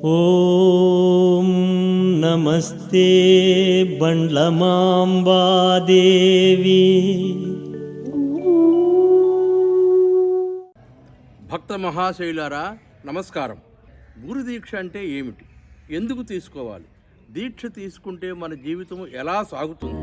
ॐ नमस्ते बण्डलमाम्बादेवी భక్త మహాశైలారా నమస్కారం గురు దీక్ష అంటే ఏమిటి ఎందుకు తీసుకోవాలి దీక్ష తీసుకుంటే మన జీవితం ఎలా సాగుతుంది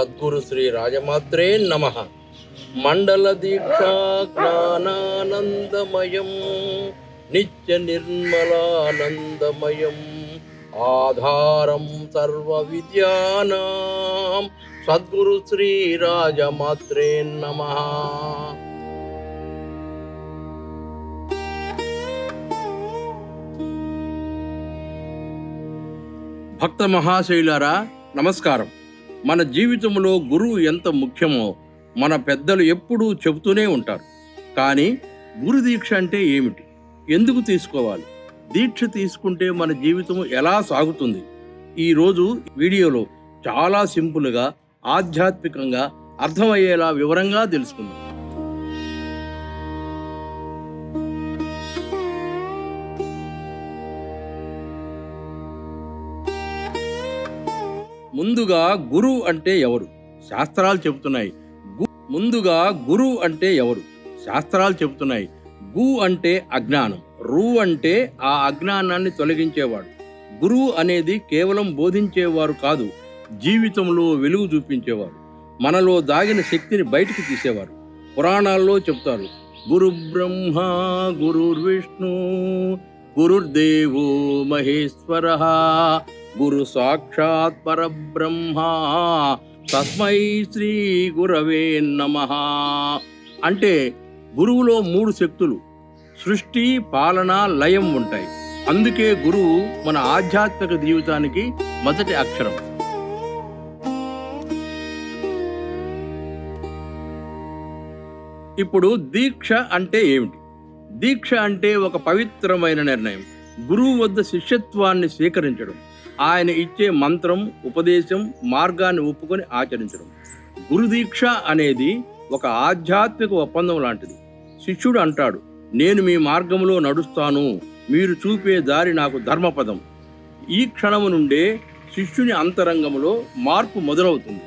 సద్గురు శ్రీ రాజమాత్రే నమ. మండల దీక్షా జ్ఞానానందమయం నిత్య నిర్మలానందమయం ఆధారం సర్వ విద్యానాం సద్గురు శ్రీ రాజమాత్రే నమ. భక్త మహాశైలారా నమస్కారం. మన జీవితంలో గురువు ఎంత ముఖ్యమో మన పెద్దలు ఎప్పుడూ చెబుతూనే ఉంటారు. కానీ గురు దీక్ష అంటే ఏమిటి? ఎందుకు తీసుకోవాలి? దీక్ష తీసుకుంటే మన జీవితం ఎలా సాగుతుంది? ఈరోజు వీడియోలో చాలా సింపుల్గా ఆధ్యాత్మికంగా అర్థమయ్యేలా వివరంగా తెలుసుకుందాం. ముందుగా గురు అంటే ఎవరు? శాస్త్రాలు చెబుతున్నాయి. గు- ముందుగా గురు అంటే ఎవరు? శాస్త్రాలు చెబుతున్నాయి. గు అంటే అజ్ఞానం. రు అంటే ఆ అజ్ఞానాన్ని తొలగించేవాడు. గురువు అనేది కేవలం బోధించేవారు కాదు జీవితంలో వెలుగు చూపించేవారు. మనలో దాగిన శక్తిని బయటికి తీసేవారు. పురాణాల్లో చెప్తారు గురు బ్రహ్మ గురుర్విష్ణు గురుర్దేవో మహేశ్వర గురు సాక్షాత్ పరబ్రహ్మ. తస్మై శ్రీ గురవే నమ. అంటే గురువులో మూడు శక్తులు సృష్టి పాలన లయం ఉంటాయి. అందుకే గురువు మన ఆధ్యాత్మిక జీవితానికి మొదటి అక్షరం. ఇప్పుడు దీక్ష అంటే ఏమిటి? దీక్ష అంటే ఒక పవిత్రమైన నిర్ణయం. గురువు వద్ద శిష్యత్వాన్ని స్వీకరించడం. ఆయన ఇచ్చే మంత్రం ఉపదేశం మార్గాన్ని ఒప్పుకొని ఆచరించడం. గురుదీక్ష అనేది ఒక ఆధ్యాత్మిక ఒప్పందం లాంటిది. శిష్యుడు అంటాడు నేను మీ మార్గంలో నడుస్తాను. మీరు చూపే దారి నాకు ధర్మపదం. ఈ క్షణము నుండే శిష్యుని అంతరంగంలో మార్పు మొదలవుతుంది.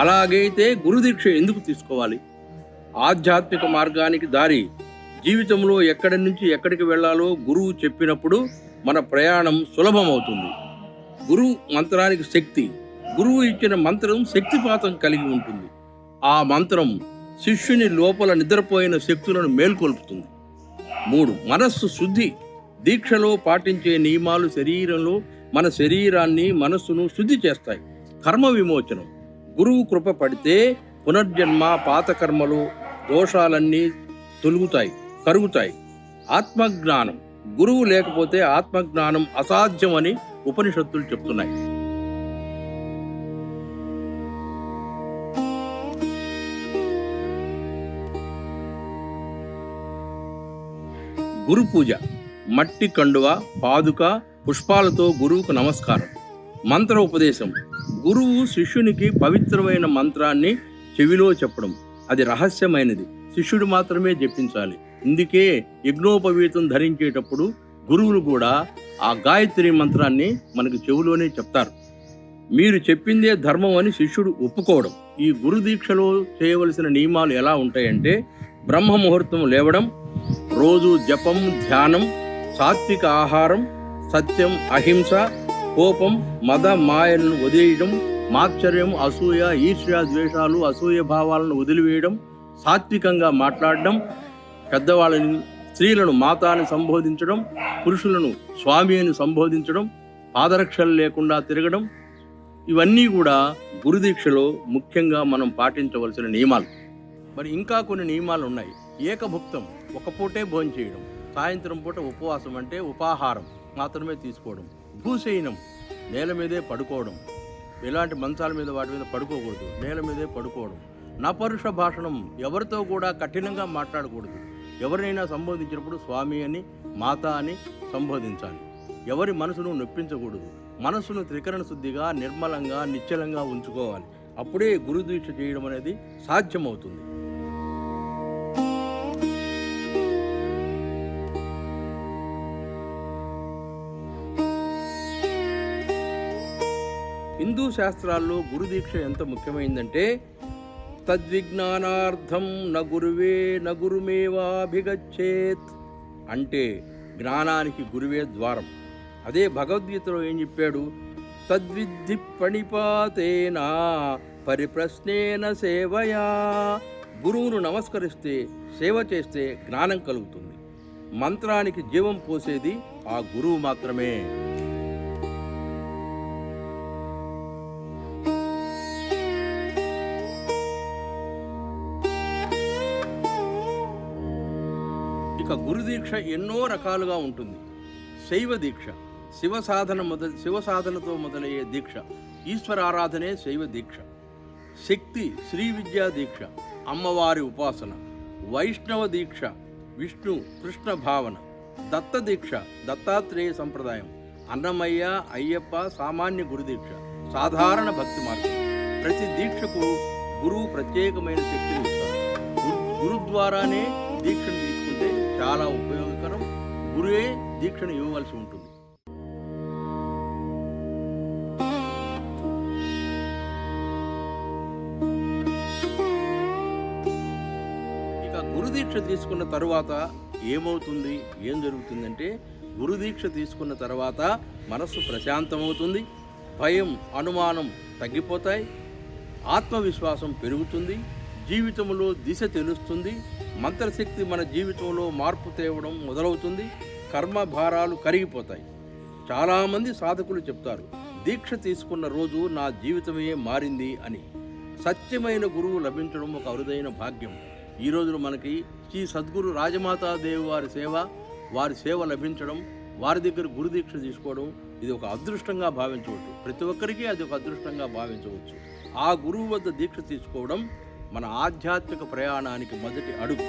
అలాగైతే గురుదీక్ష ఎందుకు తీసుకోవాలి? ఆధ్యాత్మిక మార్గానికి దారి జీవితంలో ఎక్కడి నుంచి ఎక్కడికి వెళ్ళాలో గురువు చెప్పినప్పుడు మన ప్రయాణం సులభమవుతుంది. గురువు మంత్రానికి శక్తి గురువు ఇచ్చిన మంత్రం శక్తిపాతం కలిగి ఉంటుంది. ఆ మంత్రం శిష్యుని లోపల నిద్రపోయిన శక్తులను మేల్కొల్పుతుంది. మూడు మనస్సు శుద్ధి దీక్షలో పాటించే నియమాలు శరీరంలో మన శరీరాన్ని మనస్సును శుద్ధి చేస్తాయి. కర్మ విమోచనం గురువు కృప పడితే పునర్జన్మ పాతకర్మలు దోషాలన్నీ తొలుగుతాయి కరుగుతాయి. ఆత్మజ్ఞానం. గురువు లేకపోతే ఆత్మజ్ఞానం అసాధ్యమని ఉపనిషత్తులు చెప్తున్నాయి. గురు పూజ. మట్టి కండువ పాదుక పుష్పాలతో గురువుకు నమస్కారం. మంత్ర ఉపదేశం గురువు శిష్యునికి పవిత్రమైన మంత్రాన్ని చెవిలో చెప్పడం. అది రహస్యమైనది. శిష్యుడు మాత్రమే జపించాలి. ఇందుకే యజ్ఞోపవీతం ధరించేటప్పుడు గురువులు కూడా ఆ గాయత్రి మంత్రాన్ని మనకు చెవిలోనే చెప్తారు. మీరు చెప్పిందే ధర్మం అని శిష్యుడు ఒప్పుకోవడం. ఈ గురు దీక్షలో చేయవలసిన నియమాలు ఎలా ఉంటాయంటే బ్రహ్మ ముహూర్తం లేవడం రోజు జపం ధ్యానం సాత్విక ఆహారం సత్యం అహింస కోపం మద మాయలను వదిలేయడం మాత్సర్యం అసూయ ఈర్ష్య ద్వేషాలు అసూయ భావాలను వదిలివేయడం సాత్వికంగా మాట్లాడడం పెద్దవాళ్ళని స్త్రీలను మాత అని సంబోధించడం పురుషులను స్వామి అని సంబోధించడం పాదరక్షలు లేకుండా తిరగడం ఇవన్నీ కూడా గురుదీక్షలో ముఖ్యంగా మనం పాటించవలసిన నియమాలు. మరి ఇంకా కొన్ని నియమాలు ఉన్నాయి. ఏకభుక్తం ఒక పూటే భోజనం చేయడం సాయంత్రం పూట ఉపవాసం అంటే ఉపాహారం మాత్రమే తీసుకోవడం. భూశయనం నేల మీదే పడుకోవడం. ఎలాంటి మంచాల మీద వాటి మీద పడుకోకూడదు నేల మీదే పడుకోవడం. నపరుష భాషణం ఎవరితో కూడా కఠినంగా మాట్లాడకూడదు. ఎవరినైనా సంబోధించినప్పుడు స్వామి అని మాత అని సంబోధించాలి. ఎవరి మనసును నొప్పించకూడదు. మనసును త్రికరణ శుద్ధిగా నిర్మలంగా నిశ్చలంగా ఉంచుకోవాలి. అప్పుడే గురుదీక్ష చేయడం అనేది సాధ్యమవుతుంది. హిందూ శాస్త్రాల్లో గురుదీక్ష ఎంత ముఖ్యమైందంటే తద్విజ్ఞానార్థం న గురువే న గురుమేవాభిగచ్చేత్ అంటే జ్ఞానానికి గురువే ద్వారం. అదే భగవద్గీతలో ఏం చెప్పాడు? తద్విద్ధి పణిపాతేనా పరిప్రశ్నేన సేవయా. గురువును నమస్కరిస్తే సేవ చేస్తే జ్ఞానం కలుగుతుంది. మంత్రానికి జీవం పోసేది ఆ గురువు మాత్రమే. యొక్క గురుదీక్ష ఎన్నో రకాలుగా ఉంటుంది. శైవ దీక్ష శివ సాధన మొదలు శివ సాధనతో మొదలయ్యే దీక్ష ఈశ్వర ఆరాధనే శైవ దీక్ష. శక్తి శ్రీ విద్యా దీక్ష అమ్మవారి ఉపాసన వైష్ణవ దీక్ష విష్ణు కృష్ణ భావన దత్త దీక్ష దత్తాత్రేయ సంప్రదాయం అన్నమయ్య అయ్యప్ప సామాన్య గురు దీక్ష సాధారణ భక్తి మార్గం. ప్రతి దీక్షకు గురువు ప్రత్యేకమైన శక్తిని ఇస్తారు. గురు- గురు ద్వారానే దీక్షను తీసుకుంటే చాలా ఉపయోగకరం. గురువే దీక్షను ఇవ్వవలసి ఉంటుంది. ఇక గురుదీక్ష తీసుకున్న తరువాత ఏమవుతుంది? ఏం జరుగుతుందంటే గురుదీక్ష తీసుకున్న తర్వాత మనస్సు ప్రశాంతమవుతుంది. భయం అనుమానం తగ్గిపోతాయి. ఆత్మవిశ్వాసం పెరుగుతుంది. జీవితంలో దిశ తెలుస్తుంది. మంత్రశక్తి మన జీవితంలో మార్పు తేవడం మొదలవుతుంది. కర్మ భారాలు కరిగిపోతాయి. చాలామంది సాధకులు చెప్తారు దీక్ష తీసుకున్న రోజు నా జీవితమే మారింది అని. సత్యమైన గురువు లభించడం ఒక అరుదైన భాగ్యం. ఈ రోజున మనకి శ్రీ సద్గురు రాజమాతాదేవి వారి సేవ వారి సేవ లభించడం వారి దగ్గర గురు దీక్ష తీసుకోవడం ఇది ఒక అదృష్టంగా భావించవచ్చు. ప్రతి ఒక్కరికి అది ఒక అదృష్టంగా భావించవచ్చు. ఆ గురువు వద్ద దీక్ష తీసుకోవడం మన ఆధ్యాత్మిక ప్రయాణానికి మొదటి అడుగు.